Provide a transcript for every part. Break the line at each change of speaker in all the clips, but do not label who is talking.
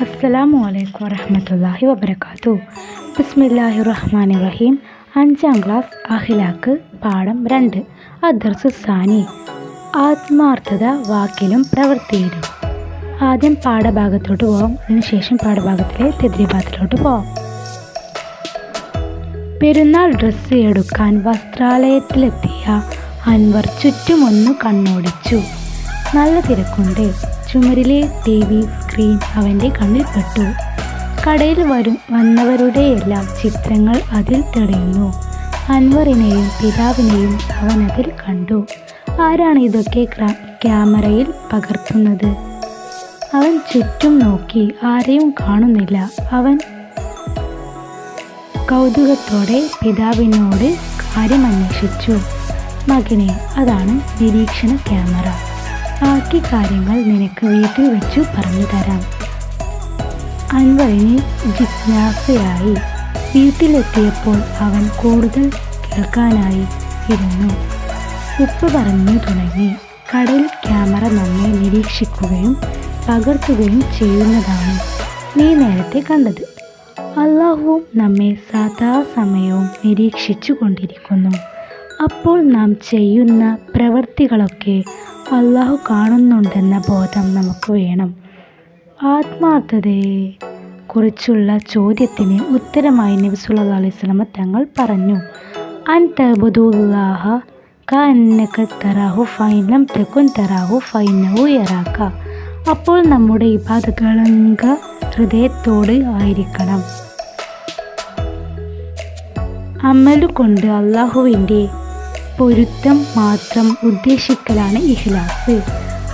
അസ്സലാമു അലൈക്കും വറഹമത്തല്ലാഹി വബർക്കാത്തു ബിസ്മില്ലാഹി റഹ്മാൻ റഹീം. അഞ്ചാം ക്ലാസ് അഖിലാക്ക് പാഠം രണ്ട്. അദർസു സാനി. ആത്മാർത്ഥത വാക്കിലും പ്രവൃത്തിയിലും. ആദ്യം പാഠഭാഗത്തോട്ട് പോവാം. അതിനുശേഷം പാഠഭാഗത്തിലെ തെദ്രിഭാഗത്തിലോട്ട് പോവാം. പെരുന്നാൾ ഡ്രസ്സ് എടുക്കാൻ വസ്ത്രാലയത്തിലെത്തിയ അൻവർ ചുറ്റുമൊന്ന് കണ്ണോടിച്ചു. നല്ല തിരക്കുണ്ട്. ചുമരിലെ ടി വി സ്ക്രീൻ അവന്റെ കണ്ണിൽപ്പെട്ടു കടയിൽ വരും വന്നവരുടെയെല്ലാം ചിത്രങ്ങൾ അതിൽ തെളിയുന്നു. അൻവറിനെയും പിതാവിനെയും അവൻ അതിൽ കണ്ടു. ആരാണ് ഇതൊക്കെ ക്യാമറയിൽ പകർത്തുന്നത്? അവൻ ചുറ്റും നോക്കി ആരെയും കാണുന്നില്ല. അവൻ കൗതുകത്തോടെ പിതാവിനോട് കാര്യം അന്വേഷിച്ചു മകനെ അതാണ് നിരീക്ഷണ ക്യാമറ. ബാക്കി കാര്യങ്ങൾ നിനക്ക് വീട്ടിൽ വെച്ചു പറഞ്ഞു തരാം. അൻവറിന് ജിജ്ഞാസയായി. വീട്ടിലെത്തിയപ്പോൾ അവൻ കൂടുതൽ കേൾക്കാനായി ഇരുന്നു. ഉപ്പ് പറഞ്ഞു തുടങ്ങി. കടൽ ക്യാമറ നമ്മെ നിരീക്ഷിക്കുകയും പകർത്തുകയും ചെയ്യുന്നതാണ് നീ നേരത്തെ കണ്ടത്. അള്ളാഹുവും നമ്മെ സദാസമയവും നിരീക്ഷിച്ചു കൊണ്ടിരിക്കുന്നു. അപ്പോൾ നാം ചെയ്യുന്ന പ്രവൃത്തികളൊക്കെ അള്ളാഹു കാണുന്നുണ്ടെന്ന ബോധം നമുക്ക് വേണം. ആത്മാർത്ഥതയെ കുറിച്ചുള്ള ചോദ്യത്തിന് ഉത്തരമായി നബി സല്ലല്ലാഹു അലൈഹി വസല്ലമ തങ്ങൾ പറഞ്ഞു അൻ തബുദുല്ലാഹ കന്നക തറാഹു ഫൈനം തെക്കുൻ തറാഹു ഫൈനവു അപ്പോൾ നമ്മുടെ ഇബാദകളങ്ക ഹൃദയത്തോട് ആയിരിക്കണം. അമ്മലുകൊണ്ട് കൊണ്ട് അള്ളാഹുവിന്റെ പൊരുത്തം മാത്രം ഉദ്ദേശിക്കലാണ് ഇഹ്ലാസ്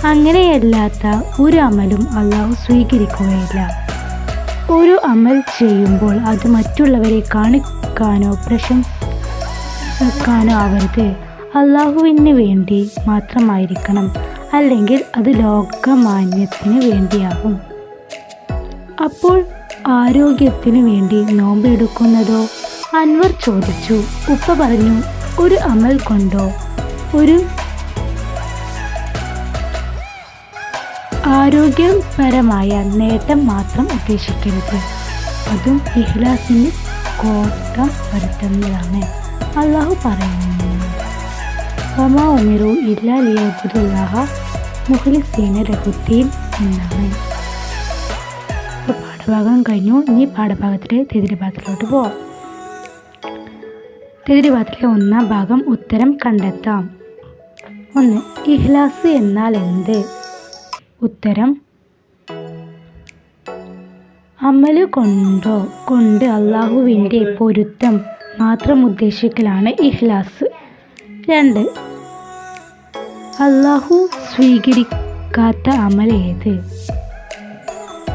അങ്ങനെയല്ലാത്ത ഒരു അമലും അള്ളാഹു സ്വീകരിക്കുകയില്ല. ഒരു അമൽ ചെയ്യുമ്പോൾ അത് മറ്റുള്ളവരെ കാണിക്കാനോ പ്രശംസിക്കാനോ ആവരുത്. അള്ളാഹുവിന് വേണ്ടി മാത്രമായിരിക്കണം. അല്ലെങ്കിൽ അത് ലോകമാന്യത്തിന് വേണ്ടിയാകും. അപ്പോൾ ആരോഗ്യത്തിന് വേണ്ടി നോമ്പെടുക്കുന്നതോ? അൻവർ ചോദിച്ചു. ഉപ്പ പറഞ്ഞു ഒരു അമൽ കൊണ്ടോ? ഒരു ആരോഗ്യപരമായ നേട്ടം മാത്രം ഉദ്ദേശിക്കരുത്. അതും ഇഹ്ലാസിന് കോട്ടം വരുത്തുന്നതാണ് അള്ളാഹു പറയുന്നു വമാ ഉമിറു എന്നാണ്. പാഠഭാഗം കഴിഞ്ഞു. ഇനി പാഠഭാഗത്തിലെ തിരിഭാഗത്തിലോട്ട് പോവാം. തിതിരിഭാഗത്തിലെ ഒന്നാം ഭാഗം ഉത്തരം കണ്ടെത്താം. ഒന്ന് ഇഹ്ലാസ് എന്നാൽ എന്ത്? ഉത്തരം അമൽ കൊണ്ടോ കൊണ്ട് അള്ളാഹുവിന്റെ പൊരുത്തം മാത്രം ഉദ്ദേശിക്കലാണ് ഇഹ്ലാസ് രണ്ട് അള്ളാഹു സ്വീകരിക്കാത്ത അമൽ ഏത്?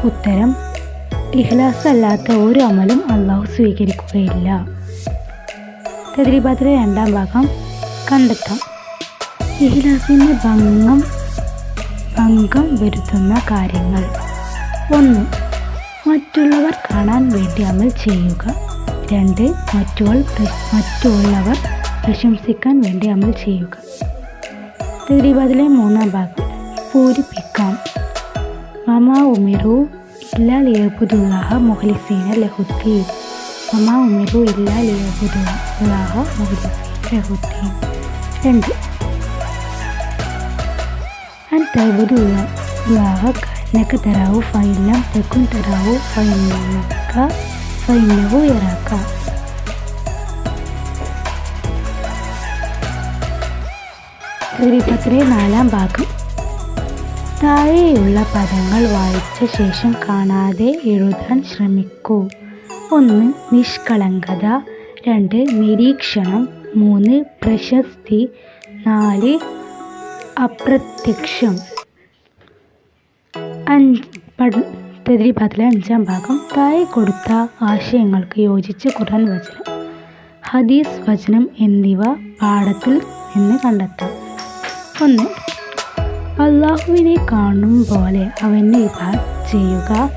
ഉത്തരം ഇഹ്ലാസ് അല്ലാത്ത ഒരു അമലും അള്ളാഹു സ്വീകരിക്കുകയില്ല. തദ്രീബാത്തിലെ രണ്ടാം ഭാഗം കണ്ടെത്താം. ഇഹ്ലാസിന് ഭംഗം ഭംഗം വരുത്തുന്ന കാര്യങ്ങൾ. ഒന്ന് മറ്റുള്ളവർ കാണാൻ വേണ്ടി അമൽ ചെയ്യുക. രണ്ട് മറ്റുകൾ മറ്റുള്ളവർ പ്രശംസിക്കാൻ വേണ്ടി അമൽ ചെയ്യുക. തദ്രീബാദിലെ മൂന്നാം ഭാഗം പൂരിപ്പിക്കാം. മമാ ഉമിറു ഇല്ലാ ലിയബുദുല്ലാഹ മുഖലിസീന ലഹുദ്ദീൻ. മമാ ഉമിറു ഇല്ലാ ലിയബുദുല്ലാഹ മുഖലിസീന ലഹുദ്ദീൻ രണ്ട് أن تعبدوا الله كأنك تراه فإن لم تكن تراه فإنك فإنه يراك പത്തിലെ നാലാം ഭാഗം താഴെയുള്ള പദങ്ങൾ വായിച്ച ശേഷം കാണാതെ എഴുതാൻ ശ്രമിക്കൂ ഒന്ന് നിഷ്കളങ്കത രണ്ട് നിരീക്ഷണം മൂന്ന് പ്രശസ്തി നാല് അപ്രത്യക്ഷം. അഞ്ച് തെതിരിഭാഗത്തിലെ അഞ്ചാം ഭാഗം താഴെ കൊടുത്ത ആശയങ്ങൾക്ക് യോജിച്ച് ഖുർആൻ വചനം ഹദീസ് വചനം എന്നിവ പാഠത്തിൽ നിന്ന് കണ്ടെത്താം. ഒന്ന് അള്ളാഹുവിനെ കാണും പോലെ അവനെ ഇബാദ് ചെയ്യുക.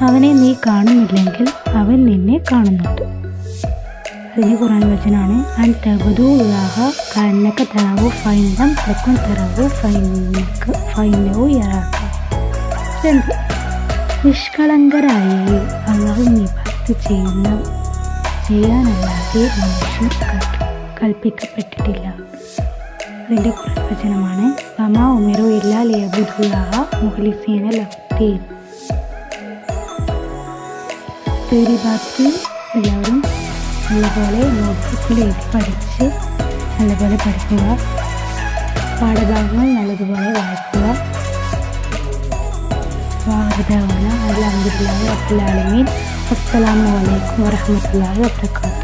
അവനെ നീ കാണുന്നില്ലെങ്കിൽ അവൻ നിന്നെ കാണുന്നുണ്ട്. അതിന് ഖുറാൻ വചനാണ് അൻ തബുദുല്ലാഹ കണ്ണൊക്കെ തറാവു ഫൈനം തെക്കും തറാവു ഫൈനക്ക് ഫൈനവു യറാക്ക രണ്ട് നിഷ്കളങ്കരായി അള്ളാഹു നിബാത്ത് ചെയ്യുന്ന ചെയ്യാനല്ലാതെ മനുഷ്യർ കൽ- കൽപ്പിക്കപ്പെട്ടിട്ടില്ല. അതിന്റെ പ്രവചനമാണ് അമ്മ ഉമിറു ഇല്ലാ ലിയബുദുല്ലാഹ മുഖ്ലിസീന ലഹുദ്ദീൻ തെരിബാത്ത് എല്ലാവരും നല്ലപോലെ നോട്ട്ബുക്കിൽ എഴുതി പഠിച്ച് നല്ലപോലെ പഠിക്കുക പാഠഭാഗങ്ങൾ നല്ലതുപോലെ വായിക്കുക വാഹദാന അലഹമുല്ലാ അബ്ദുലാലമീൻ അസ്സലാമു അലൈക്കും വറഹമത്തല്ലാഹി വബറകാതുഹു